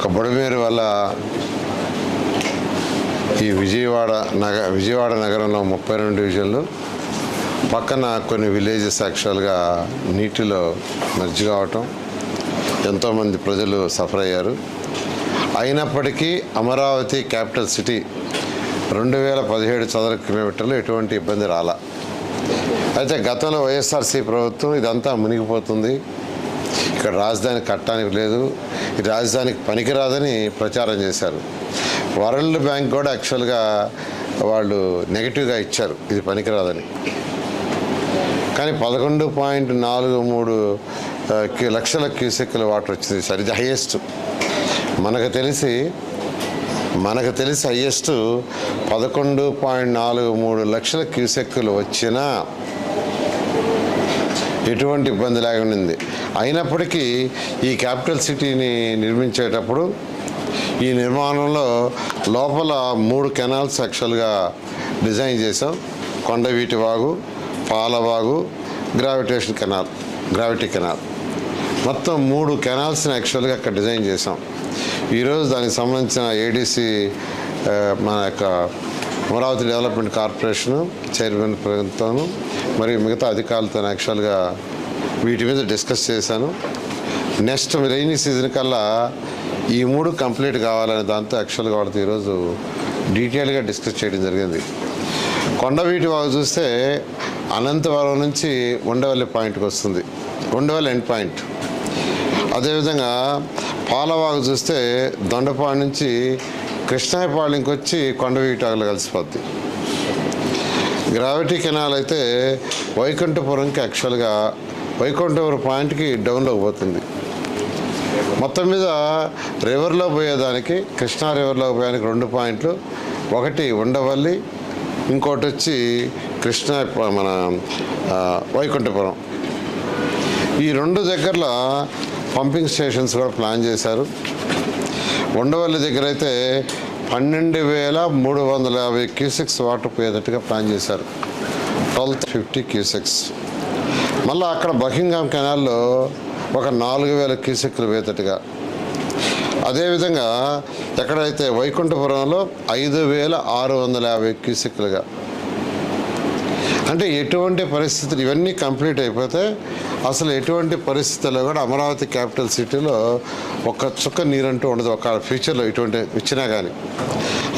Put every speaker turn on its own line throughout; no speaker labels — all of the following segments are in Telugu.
యొక్క బుడమేరు వల్ల ఈ విజయవాడ నగ విజయవాడ నగరంలో ముప్పై రెండు డివిజన్లు పక్కన కొన్ని విలేజెస్ యాక్చువల్గా నీటిలో మర్జి కావటం ఎంతోమంది ప్రజలు సఫర్ అయ్యారు. అయినప్పటికీ అమరావతి క్యాపిటల్ సిటీ రెండు వేల పదిహేడు చదర కిలోమీటర్లు ఎటువంటి ఇబ్బంది రాల. అయితే గతంలో వైఎస్ఆర్సీ ప్రభుత్వం ఇదంతా మునిగిపోతుంది. ఇక్కడ రాజధాని కట్టడానికి లేదు ఈ రాజధానికి పనికిరాదని ప్రచారం చేశారు. వరల్డ్ బ్యాంక్ కూడా యాక్చువల్గా వాళ్ళు నెగిటివ్గా ఇచ్చారు ఇది పనికిరాదని. కానీ పదకొండు పాయింట్ నాలుగు మూడు క్యూ- లక్షల క్యూసెక్కుల వాటర్ వచ్చింది. సార్ ఇది హైయెస్ట్. మనకు తెలిసి మనకు తెలిసి హయ్యెస్ట్ పదకొండు పాయింట్ నాలుగు మూడు లక్షల క్యూసెక్కులు వచ్చినా ఎటువంటి ఇబ్బంది లేకుండా అయినప్పటికీ ఈ క్యాపిటల్ సిటీని నిర్మించేటప్పుడు ఈ నిర్మాణంలో లోపల మూడు కెనాల్స్ యాక్చువల్గా డిజైన్ చేసాం Kondaveeti Vagu Palavagu gravitation canal gravity canal. మొత్తం మూడు కెనాల్స్ని యాక్చువల్గా అక్కడ డిజైన్ చేసాం ఈరోజు దానికి సంబంధించిన ఏడీసీ మన యొక్క అమరావతి డెవలప్మెంట్ కార్పొరేషను చైర్మన్ ప్రభుత్వం మరియు మిగతా అధికారులతో యాక్చువల్గా వీటి మీద డిస్కస్ చేశాను. నెక్స్ట్ రైనీ సీజన్ కల్లా ఈ మూడు కంప్లీట్ కావాలనే దాంతో యాక్చువల్గా వాళ్ళతో ఈరోజు డీటెయిల్గా డిస్కస్ చేయడం జరిగింది. కొండవీటి వాగు చూస్తే అనంతవరం నుంచి ఉండవల్లి పాయింట్కి వస్తుంది. Undavalli end point. అదేవిధంగా పాలవాగు చూస్తే దొండపాడు నుంచి కృష్ణాయపాళెంకి వచ్చి కొండవీటాకులు కలిసిపోద్ది. గ్రావిటీ కెనాల్ అయితే వైకుంఠపురంకి యాక్చువల్గా వైకుంఠపురం పాయింట్కి డౌన్లోకి పోతుంది. మొత్తం మీద రివర్లో పోయేదానికి కృష్ణా రివర్లో పోయేదానికి రెండు పాయింట్లు. ఒకటి ఉండవల్లి ఇంకోటి వచ్చి కృష్ణా మన వైకుంఠపురం. ఈ రెండు దగ్గరలో పంపింగ్ స్టేషన్స్ కూడా ప్లాన్ చేశారు. ఉండవల్లి దగ్గర అయితే పన్నెండు వేల మూడు వందల యాభై క్యూసెక్స్ వాటర్ పోయేటట్టుగా ప్లాన్ చేశారు. Twelfth fifty cusecs. మళ్ళీ అక్కడ బకింగ్హామ్ కెనాల్లో ఒక నాలుగు వేల క్యూసెక్లు పోయేటట్టుగా. అదేవిధంగా ఎక్కడైతే వైకుంఠపురంలో ఐదు వేల ఆరు వందల యాభై క్యూసెక్లుగా. అంటే ఎటువంటి పరిస్థితులు ఇవన్నీ కంప్లీట్ అయిపోతే అసలు ఎటువంటి పరిస్థితుల్లో కూడా అమరావతి క్యాపిటల్ సిటీలో ఒక చుక్క నీరంటూ ఉండదు. ఒక ఫ్యూచర్లో ఇటువంటి ఇచ్చినా కానీ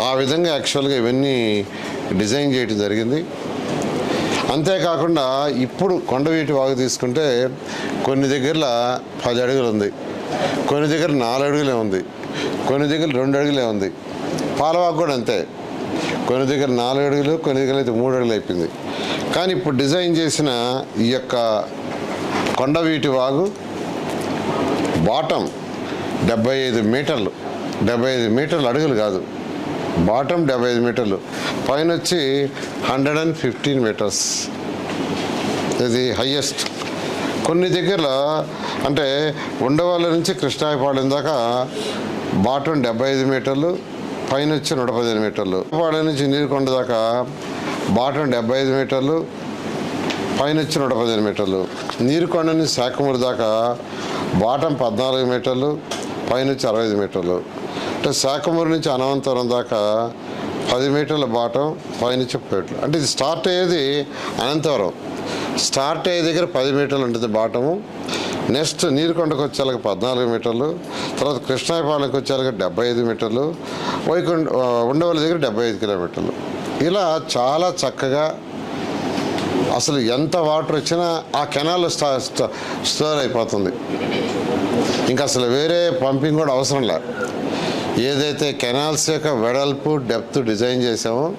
ఆ విధంగా యాక్చువల్గా ఇవన్నీ డిజైన్ చేయడం జరిగింది. అంతేకాకుండా ఇప్పుడు కొండవీటి వాగు తీసుకుంటే కొన్ని దగ్గరల పది అడుగులు ఉంది. కొన్ని దగ్గర నాలుగు అడుగులే ఉంది. కొన్ని దగ్గర రెండు అడుగులే ఉంది. పాలవాగు కూడా అంతే. కొన్ని దగ్గర నాలుగు అడుగులు కొన్ని దగ్గర అయితే మూడు అడుగులు అయిపోయింది. కానీ ఇప్పుడు డిజైన్ చేసిన ఈ యొక్క కొండవీటి వాగు బాటం డెబ్బై ఐదు మీటర్లు డెబ్బై ఐదు మీటర్లు అడుగులు కాదు. బాటం డెబ్బై ఐదు మీటర్లు. పైన వచ్చి హండ్రెడ్ అండ్ ఫిఫ్టీన్ మీటర్స్. ఇది హయ్యెస్ట్ కొన్ని దగ్గర అంటే ఉండవాళ్ళ నుంచి కృష్ణాయపాలెం దాకా బాటం డెబ్బై ఐదు మీటర్లు పైన వచ్చి నూట పదిహేను మీటర్లు. పాలెం నుంచి నీరుకొండ దాకా బాటం డెబ్బై ఐదు మీటర్లు పైన వచ్చి నూట పదిహేను మీటర్లు. నీరుకొండ నుంచి శాఖమూరు దాకా బాటం పద్నాలుగు మీటర్లు పైన వచ్చి అరవై ఐదు మీటర్లు. అంటే శాఖమూరు నుంచి అనంతరం దాకా పది మీటర్ల బాటం పైనుంచి మీటర్లు. అంటే ఇది స్టార్ట్ అయ్యేది అనంతపురం స్టార్ట్ అయ్యే దగ్గర పది మీటర్లు ఉంటుంది బాటము. నెక్స్ట్ నీరుకొండకు వచ్చేళ్ళకి పద్నాలుగు మీటర్లు. తర్వాత కృష్ణాయపాలెంకి వచ్చేళ్ళకి డెబ్బై ఐదు మీటర్లు. వైకుంఠ ఉండవల్లి దగ్గర డెబ్బై ఐదు కిలోమీటర్లు. ఇలా చాలా చక్కగా అసలు ఎంత వాటర్ వచ్చినా ఆ కెనాల్లో స్టా- స్టోర్ అయిపోతుంది. ఇంకా అసలు వేరే పంపింగ్ కూడా అవసరం లే. ఏదైతే కెనాల్స్ యొక్క వెడల్పు డెప్త్ డిజైన్ చేసామో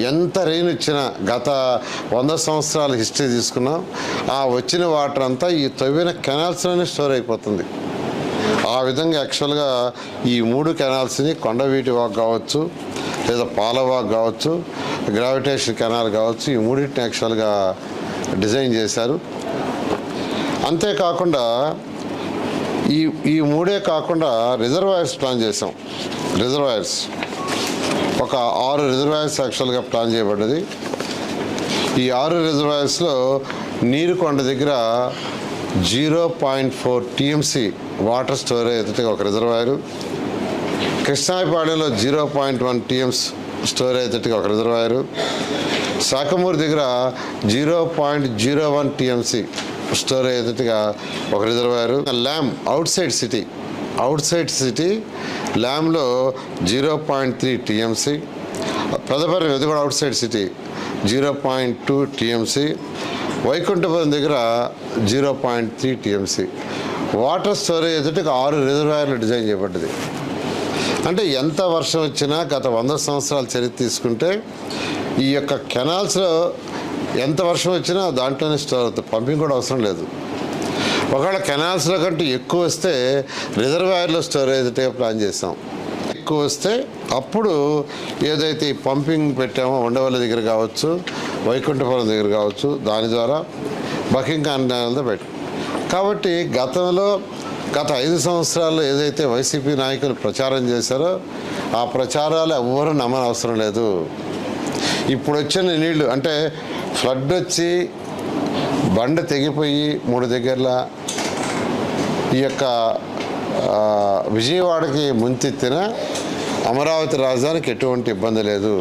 ఎంత రెయిన్ వచ్చినా గత వంద సంవత్సరాల హిస్టరీ తీసుకున్నాం ఆ వచ్చిన వాటర్ అంతా ఈ తవ్విన కెనాల్స్లోనే స్టోర్ అయిపోతుంది. ఆ విధంగా యాక్చువల్గా ఈ మూడు కెనాల్స్ని కొండవీటి వాక్ కావచ్చు లేదా పాలవాక్ కావచ్చు గ్రావిటేషన్ కెనాల్ కావచ్చు ఈ మూడింటిని యాక్చువల్గా డిజైన్ చేశారు. అంతేకాకుండా ఈ ఈ మూడే కాకుండా రిజర్వాయర్స్ ప్లాన్ చేసాం రిజర్వాయర్స్ ఒక ఆరు రిజర్వాయర్స్ యాక్చువల్గా ప్లాన్ చేయబడ్డది. ఈ ఆరు రిజర్వాయర్స్లో నీరు కొండ దగ్గర zero point four TMC water storage ఒక reservoir కృష్ణాయపాలెంలో zero point one TMC storage ఒక రిజర్వాయరు. శాఖమూరు దగ్గర zero point zero one TMC storage ఒక reservoir. Lam outside city outside city ల్యామ్లో zero point three TMC. Pedaparri ఇది కూడా outside city zero point two TMC. Vaikunthapuram దగ్గర zero point three TMC. Water storage ఎదుటికి ఆరు రిజర్వాయర్లు డిజైన్ చేయబడ్డది. అంటే ఎంత వర్షం వచ్చినా గత వంద సంవత్సరాల చరిత్ర తీసుకుంటే ఈ యొక్క కెనాల్స్లో ఎంత వర్షం వచ్చినా దాంట్లోనే స్టోర్ అవుతుంది. పంపింగ్ కూడా అవసరం లేదు. ఒకవేళ కెనాల్స్లో కంటే ఎక్కువ వస్తే రిజర్వాయర్లో స్టోరేజ్ ప్లాన్ చేసాం ఎక్కువ వస్తే అప్పుడు ఏదైతే పంపింగ్ పెట్టామో ఉండవల్లి దగ్గర కావచ్చు వైకుంఠపురం దగ్గర కావచ్చు దాని ద్వారా బకింగ్ కాండాలతో పెట్టాం. కాబట్టి గతంలో గత ఐదు సంవత్సరాల్లో ఏదైతే వైసీపీ నాయకులు ప్రచారం చేశారో ఆ ప్రచారాలు ఎవ్వరూ నమ్మని అవసరం లేదు. ఇప్పుడు వచ్చిన నీళ్ళు అంటే ఫ్లడ్ వచ్చి బండ తెగిపోయి మూడు దగ్గరలా ఈ యొక్క విజయవాడకి ముంచెత్తిన అమరావతి రాజధానికి ఎటువంటి ఇబ్బంది లేదు.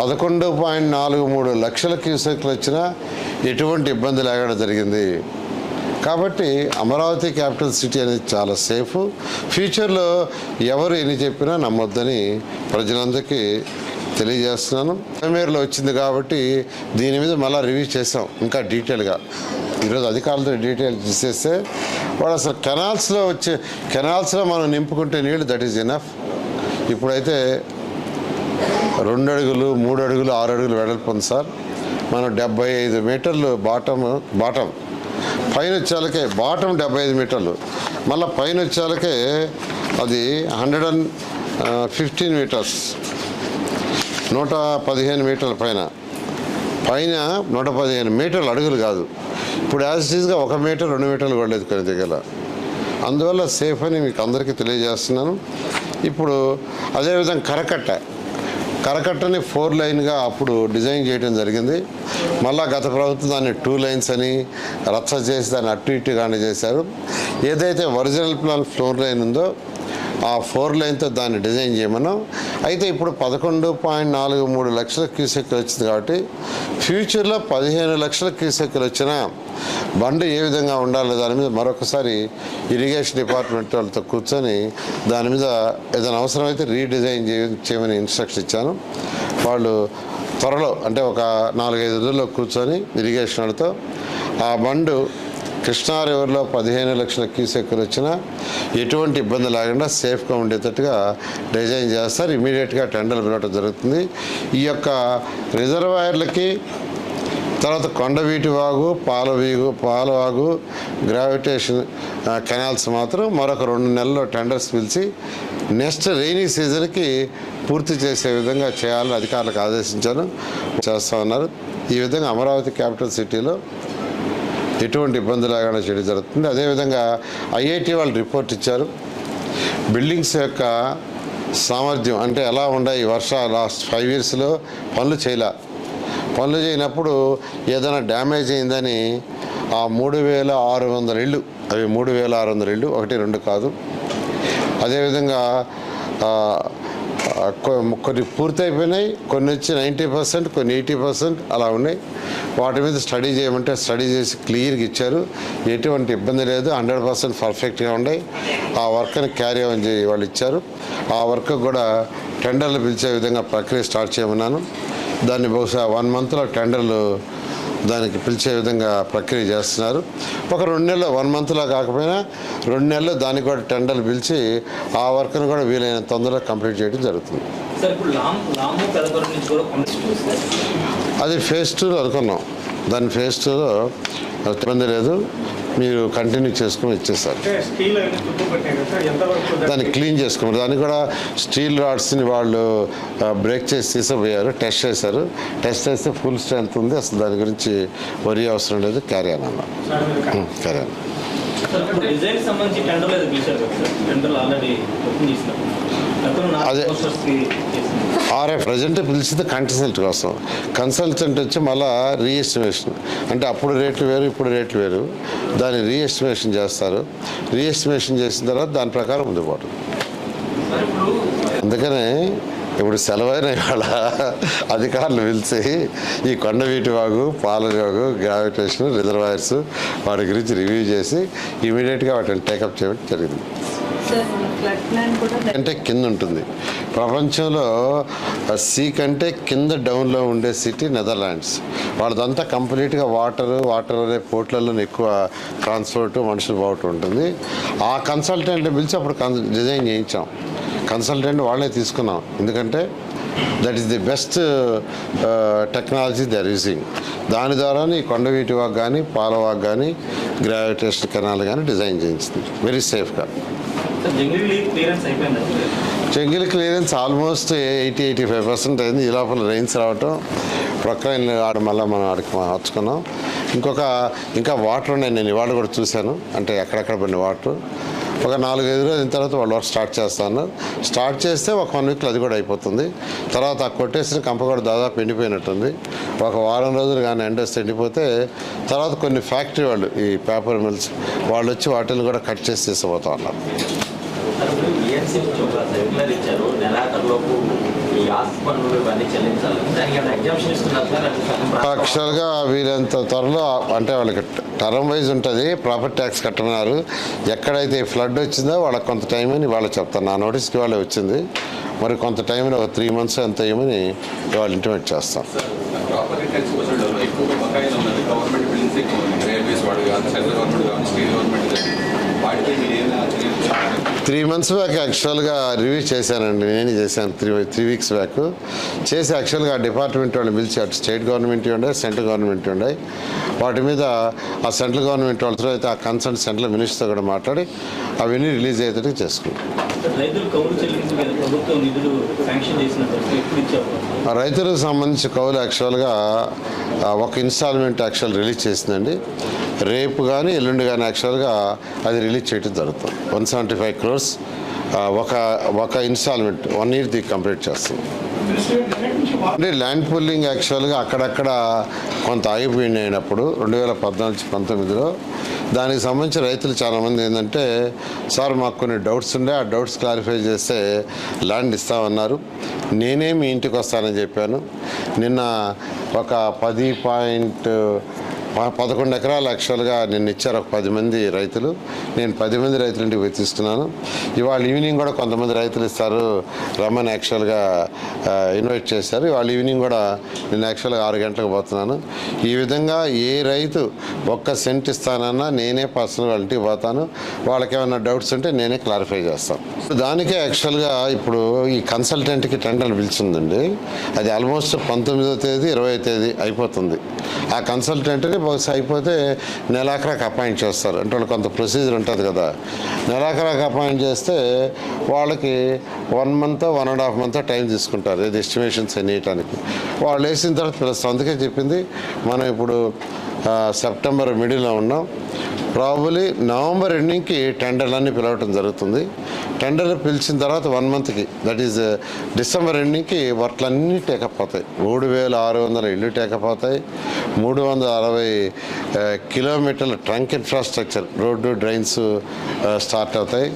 పదకొండు పాయింట్ నాలుగు మూడు లక్షల క్యూసెక్లు వచ్చినా ఎటువంటి ఇబ్బంది లేకుండా జరిగింది. కాబట్టి అమరావతి క్యాపిటల్ సిటీ అనేది చాలా సేఫ్. ఫ్యూచర్లో ఎవరు ఎన్ని చెప్పినా నమ్మొద్దని ప్రజలందరికీ తెలియజేస్తున్నాను. మేరలో వచ్చింది కాబట్టి దీని మీద మళ్ళీ రివ్యూ చేసాం ఇంకా డీటెయిల్గా. ఈరోజు అధికారులతో డీటెయిల్ చేసేస్తే వాడు అసలు కెనాల్స్లో వచ్చే కెనాల్స్లో మనం నింపుకుంటే నీళ్ళు దట్ ఈజ్ ఎనఫ్. ఇప్పుడైతే రెండు అడుగులు మూడు అడుగులు ఆరు అడుగులు వెడల్పు ఉంది సార్. మనం డెబ్బై ఐదు మీటర్లు బాటమ్ బాటం పైన వచ్చేలకే బాటం డెబ్బై ఐదు మీటర్లు. మళ్ళీ పైన వచ్చేలకే అది హండ్రెడ్ అండ్ ఫిఫ్టీన్ మీటర్స్. నూట పదిహేను మీటర్ల పైన. పైన నూట పదిహేను మీటర్లు అడుగులు కాదు. ఇప్పుడు యాజ్ ఈజ్గా ఒక మీటర్ రెండు మీటర్లు కూడా లేదు కొన్ని దగ్గర. అందువల్ల సేఫ్ అని మీకు అందరికీ తెలియజేస్తున్నాను. ఇప్పుడు అదేవిధంగా కరకట్ట. కరకట్టని ఫోర్ లైన్గా అప్పుడు డిజైన్ చేయడం జరిగింది. మళ్ళా గత ప్రభుత్వం దాన్ని టూ లైన్స్ అని రచ్చ చేసి దాన్ని అటు ఇటుగానే కానీ చేశారు. ఏదైతే ఒరిజినల్ ప్లాన్ ఫ్లోర్ లైన్ ఉందో ఆ ఫోర్ లైన్తో దాన్ని డిజైన్ చేయమన్నాం. అయితే ఇప్పుడు పదకొండు పాయింట్ నాలుగు మూడు లక్షల క్యూసెక్లు వచ్చింది కాబట్టి ఫ్యూచర్లో పదిహేను లక్షల క్యూసెక్లు వచ్చినా బండి ఏ విధంగా ఉండాలి దాని మీద మరొకసారి ఇరిగేషన్ డిపార్ట్మెంట్ వాళ్ళతో కూర్చొని దాని మీద ఏదైనా అవసరమైతే రీడిజైన్ చేయ చేయమని ఇన్స్ట్రక్షన్ ఇచ్చాను. వాళ్ళు త్వరలో అంటే ఒక నాలుగైదు రోజుల్లో కూర్చొని ఇరిగేషన్ వాళ్ళతో ఆ బండు కృష్ణా రివర్లో పదిహేను లక్షల క్యూసెక్కులు వచ్చినా ఎటువంటి ఇబ్బంది లేకుండా సేఫ్గా ఉండేటట్టుగా డిజైన్ చేస్తారు. ఇమీడియట్గా టెండర్లు పిలవడం జరుగుతుంది. ఈ యొక్క రిజర్వాయర్లకి తర్వాత కొండవీటి వాగు పాలవీగు పాలవాగు గ్రావిటేషన్ కెనాల్స్ మాత్రం మరొక రెండు నెలల్లో టెండర్స్ పిలిచి నెక్స్ట్ రెయినీ సీజన్కి పూర్తి చేసే విధంగా చేయాలని అధికారులకు ఆదేశించాను చేస్తూ ఉన్నారు. ఈ విధంగా అమరావతి క్యాపిటల్ సిటీలో ఎటువంటి ఇబ్బంది లేకుండా చేయడం జరుగుతుంది. అదేవిధంగా ఐఐటి వాళ్ళు రిపోర్ట్ ఇచ్చారు. బిల్డింగ్స్ యొక్క సామర్థ్యం అంటే ఎలా ఉన్నాయి? వర్ష లాస్ట్ ఫైవ్ ఇయర్స్లో పనులు చేయలే? పనులు చేయనప్పుడు ఏదైనా డ్యామేజ్ అయిందని ఆ మూడు వేల ఆరు వందల ఇళ్ళు అవి మూడు వేల ఆరు వందల ఇళ్ళు ఒకటి రెండు కాదు. అదేవిధంగా కొన్ని పూర్తయిపోయినాయి కొన్ని వచ్చి నైంటీ పర్సెంట్ కొన్ని ఎయిటీ పర్సెంట్ అలా ఉన్నాయి. వాటి మీద స్టడీ చేయమంటే స్టడీ చేసి క్లియర్గా ఇచ్చారు. ఎటువంటి ఇబ్బంది లేదు. హండ్రెడ్ పర్సెంట్ పర్ఫెక్ట్గా ఉన్నాయి. ఆ వర్క్ని క్యారీ ఆన్ చేయి వాళ్ళు ఇచ్చారు. ఆ వర్క్ కూడా టెండర్లు పిలిచే విధంగా ప్రక్రియ స్టార్ట్ చేయమన్నాను. దాన్ని బహుశా వన్ మంత్లో టెండర్లు దానికి పిలిచే విధంగా ప్రక్రియ చేస్తున్నారు. ఒక రెండు నెలలు వన్ మంత్లో కాకపోయినా రెండు నెలలు దానికి కూడా టెండర్లు పిలిచి ఆ వర్క్ను కూడా వీలైన తొందరగా కంప్లీట్ చేయడం జరుగుతుంది. అది ఫేజ్ టూలో అనుకున్నాం. దాని ఫేజ్ టూలో ఇబ్బంది లేదు. మీరు కంటిన్యూ చేసుకుని ఇచ్చేస్తారు దాన్ని క్లీన్ చేసుకోమని దాన్ని కూడా స్టీల్ రాడ్స్ని వాళ్ళు బ్రేక్ చేసి తీసుకుపోయారు టెస్ట్ చేశారు. టెస్ట్ చేస్తే ఫుల్ స్ట్రెంత్ ఉంది. అసలు దాని గురించి వరి అవసరం లేదు. క్యారీ అన్న. క్యారీ అన్న. అదే. ఆర్ఏ ప్రజెంట్ పిలిచింది కన్సల్ట్ కోసం. కన్సల్టెంట్ వచ్చి మళ్ళా రీఎస్టిమేషన్ అంటే అప్పుడు రేట్లు వేరు ఇప్పుడు రేట్లు వేరు. దాన్ని రీఎస్టిమేషన్ చేస్తారు. రీఎస్టిమేషన్ చేసిన తర్వాత దాని ప్రకారం ముందు పోవడం అందుకనే ఇప్పుడు సెలవైన ఇవాళ అధికారులు పిలిచి ఈ కొండవీటి వాగు పాలవాగు గ్రావిటేషన్ రిజర్వాయర్స్ వాటి గురించి రివ్యూ చేసి ఇమీడియట్గా వాటిని టేకప్ చేయడం జరిగింది. అంటే కింద ఉంటుంది. ప్రపంచంలో సీ కంటే కింద డౌన్లో ఉండే సిటీ నెదర్లాండ్స్. వాళ్ళదంతా కంప్లీట్గా వాటర్ వాటర్ అనే పోర్ట్లలో ఎక్కువ ట్రాన్స్పోర్ట్ మనుషులు బాగుంటూ ఉంటుంది. ఆ కన్సల్టెంట్ పిలిచి అప్పుడు కన్- డిజైన్ చేయించాం. కన్సల్టెంట్ వాళ్ళే తీసుకున్నాం. ఎందుకంటే that is the best technology they're using. దాని ద్వారానే ఈ కొండవీటి వాక్ కానీ పాలవాక్ కానీ గ్రావిటేషన్ కెనాల్ కానీ డిజైన్ చేయించింది. వెరీ సేఫ్గా.
Jungle clearance
almost eighty eighty five percent అయింది. ఈ లోపల రైన్స్ రావటం ప్రొక్లైన్ ఆడ మళ్ళీ మనం ఆడికి మార్చుకున్నాం ఇంకొక ఇంకా వాటర్ ఉన్నాయి. నేను ఇవాళ కూడా చూశాను. అంటే ఎక్కడెక్కడ పడిన వాటర్ ఒక నాలుగైదు రోజుల తర్వాత వాళ్ళు వర్క్ స్టార్ట్ చేస్తాను. స్టార్ట్ చేస్తే ఒక వన్ వీక్లో అది కూడా అయిపోతుంది. తర్వాత ఆ కొట్టేసిన కంప కూడా దాదాపు ఎండిపోయినట్టుంది. ఒక వారం రోజులు కానీ ఎండ వస్తే ఎండిపోతే తర్వాత కొన్ని ఫ్యాక్టరీ వాళ్ళు ఈ పేపర్ మిల్స్ వాళ్ళు వచ్చి వాటిని కూడా కట్ చేసి తీసుకుపోతా ఉన్నారు.
ఈఎన్సీ నుంచి ఒక సర్క్యులర్ ఇచ్చారు. నెలాఖరులోపు ఈ ఆస్తి పన్నులు ఇవన్నీ చెల్లించాలి. దానికి ఏమైనా ఎగ్జామ్షన్ ఇస్తున్నారు సార్?
యాక్చువల్గా వీరంత త్వరలో అంటే వాళ్ళకి టర్మ్ వైజ్ ఉంటుంది ప్రాపర్టీ ట్యాక్స్ కట్టమన్నారు. ఎక్కడైతే ఫ్లడ్ వచ్చిందో వాళ్ళకి కొంత టైం అని వాళ్ళు చెప్తాను. నా నోటీస్కి వాళ్ళే వచ్చింది. మరి కొంత టైంలో ఒక త్రీ మంత్స్ ఎంత అయ్యమని వాళ్ళు ఇంటిమేట్ చేస్తాం.
గవర్నమెంట్
త్రీ మంత్స్ బ్యాక్ యాక్చువల్గా రివ్యూ చేశానండి నేను చేశాను త్రీ త్రీ వీక్స్ బ్యాక్. చేసి యాక్చువల్గా ఆ డిపార్ట్మెంట్ వాళ్ళు పిలిచి అటు స్టేట్ గవర్నమెంట్ ఉండే సెంట్రల్ గవర్నమెంట్ ఉండే. వాటి మీద ఆ సెంట్రల్ గవర్నమెంట్ వాళ్ళతో అయితే ఆ కన్సర్న్ సెంట్రల్ మినిస్టర్తో కూడా మాట్లాడి అవన్నీ రిలీజ్ అయ్యేటట్టు చేసుకుంటాం రైతులకు సంబంధించి కౌలు యాక్చువల్గా ఒక ఇన్స్టాల్మెంట్ యాక్చువల్ రిలీజ్ చేసిందండి. రేపు కానీ ఎల్లుండి కానీ యాక్చువల్గా అది రిలీజ్ చేయడం జరుగుతుంది. వన్ సెవెంటీ ఫైవ్ క్రోర్స్ ఒక ఒక ఇన్స్టాల్మెంట్ వన్ ఇయర్ ది కంప్లీట్ చేస్తుంది. అంటే ల్యాండ్ పుల్లింగ్ యాక్చువల్గా అక్కడక్కడ కొంత ఆగిపోయింది అయినప్పుడు రెండు వేల పద్నాలుగు పంతొమ్మిదిలో దానికి సంబంధించి రైతులు చాలామంది ఏంటంటే సార్ మాకు కొన్ని డౌట్స్ ఉండే ఆ డౌట్స్ క్లారిఫై చేస్తే ల్యాండ్ ఇస్తామన్నారు. నేనే మీ ఇంటికి వస్తానని చెప్పాను. నిన్న ఒక పది పాయింట్ పదకొండు ఎకరాలు యాక్చువల్గా నిన్న ఇచ్చారు ఒక పది మంది రైతులు. నేను పది మంది రైతుల ఇంటికి పోయి ఇవాళ ఈవినింగ్ కూడా కొంతమంది రైతులు ఇస్తారు. రమ్మని యాక్చువల్గా ఇన్వైట్ చేశారు. ఇవాళ ఈవినింగ్ కూడా నేను యాక్చువల్గా ఆరు గంటలకు పోతున్నాను. ఈ విధంగా ఏ రైతు ఒక్క సెంట్ ఇస్తానన్నా నేనే పర్సనల్ వాళ్ళ ఇంటికి పోతాను. వాళ్ళకి ఏమైనా డౌట్స్ ఉంటే నేనే క్లారిఫై చేస్తాను. దానికే యాక్చువల్గా ఇప్పుడు ఈ కన్సల్టెంట్కి టెండర్ పిలిచిందండి. అది ఆల్మోస్ట్ పంతొమ్మిదో తేదీ ఇరవై తేదీ అయిపోతుంది. ఆ కన్సల్టెంట్ని బహుశా అయిపోతే నెలాఖరాకు అపాయింట్ చేస్తారు. అంటే వాళ్ళకి కొంత ప్రొసీజర్ ఉంటుంది కదా. నెలాఖరాకు అపాయింట్ చేస్తే వాళ్ళకి one month one and half month time తీసుకుంటారు. ఏది ఎస్టిమేషన్స్ వేయటానికి వాళ్ళు వేసిన తర్వాత పిలుస్తాం. అందుకే చెప్పింది మనం ఇప్పుడు సెప్టెంబర్ మిడిల్లో ఉన్నాం. ప్రాబులీ నవంబర్ ఎండింగ్కి టెండర్లన్నీ పిలవటం జరుగుతుంది. టెండర్ పిలిచిన తర్వాత వన్ మంత్కి దట్ ఈజ్ డిసెంబర్ ఎండింగ్కి వర్క్లన్నీ టేకప్ అవుతాయి. మూడు వేల ఆరు వందల ఇళ్ళు టేకప్ అవుతాయి. మూడు వందల అరవై uh, కిలోమీటర్ల trunk infrastructure road drains start uh, అవుతాయి.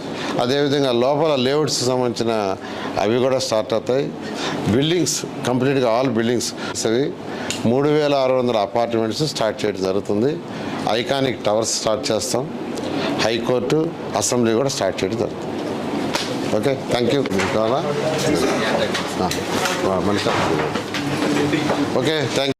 అదేవిధంగా లోపల లేఅవుట్స్ సంబంధించిన అవి కూడా స్టార్ట్ అవుతాయి. బిల్డింగ్స్ కంప్లీట్గా ఆల్ బిల్డింగ్స్ అవి మూడు వేల ఆరు వందల అపార్ట్మెంట్స్ స్టార్ట్ చేయడం జరుగుతుంది. ఐకానిక్ టవర్స్ స్టార్ట్ చేస్తాం. హైకోర్టు అసెంబ్లీ కూడా స్టార్ట్ చేయడం జరుగుతుంది. Okay thank you. కావాలా ఓకే థ్యాంక్